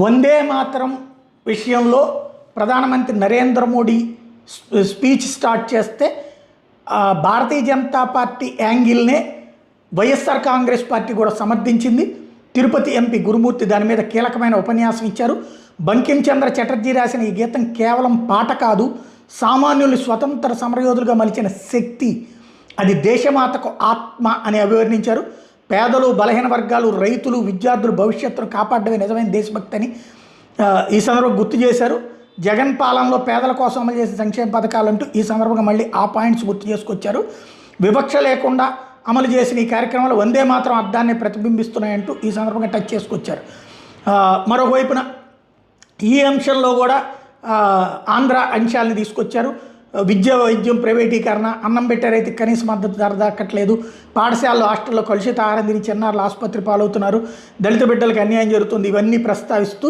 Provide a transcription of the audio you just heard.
వందే మాతరం విషయంలో ప్రధానమంత్రి Narendra Modi speech start చేస్తే భారతీయ జనతా పార్టీ యాంగిల్నే వైఎస్ఆర్ కాంగ్రెస్ పార్టీ కూడా సమర్థించింది. తిరుపతి ఎంపీ గురుమూర్తి దాని మీద కీలకమైన ఉపన్యాసం ఇచ్చారు. బంకిం చంద్ర చటర్జీ రాసిన ఈ గీతం కేవలం పాట కాదు సామాన్యుల్ని స్వతంత్ర సమరయోధులుగా మలిచిన శక్తి అది దేశమాతకు ఆత్మ అని అభివర్ణించారు. పేదలు బలహీన వర్గాలు రైతులు విద్యార్థులు భవిష్యత్తును కాపాడమే నిజమైన దేశభక్తి అని ఈ సందర్భంగా గుర్తు చేశారు. జగన్ పాలనలో పేదల కోసం అమలు చేసే సంక్షేమ పథకాలంటూ ఈ సందర్భంగా మళ్ళీ ఆ పాయింట్స్ గుర్తు చేసుకొచ్చారు. వివక్ష లేకుండా అమలు చేసిన ఈ కార్యక్రమాలు వందే మాత్రం అర్థాన్ని ప్రతిబింబిస్తున్నాయంటూ ఈ సందర్భంగా టచ్ చేసుకొచ్చారు. మరోవైపున ఈ అంశంలో కూడా ఆంధ్ర అంశాలను తీసుకొచ్చారు. విద్య వైద్యం ప్రైవేటీకరణ అన్నం పెట్టే రైతు కనీస మద్దతు ధర దక్కట్లేదు. పాఠశాలలో హాస్టల్లో కలుషిత ఆహారం తిని చిన్నారులు ఆసుపత్రి పాలవుతున్నారు. దళిత బిడ్డలకు అన్యాయం జరుగుతుంది. ఇవన్నీ ప్రస్తావిస్తూ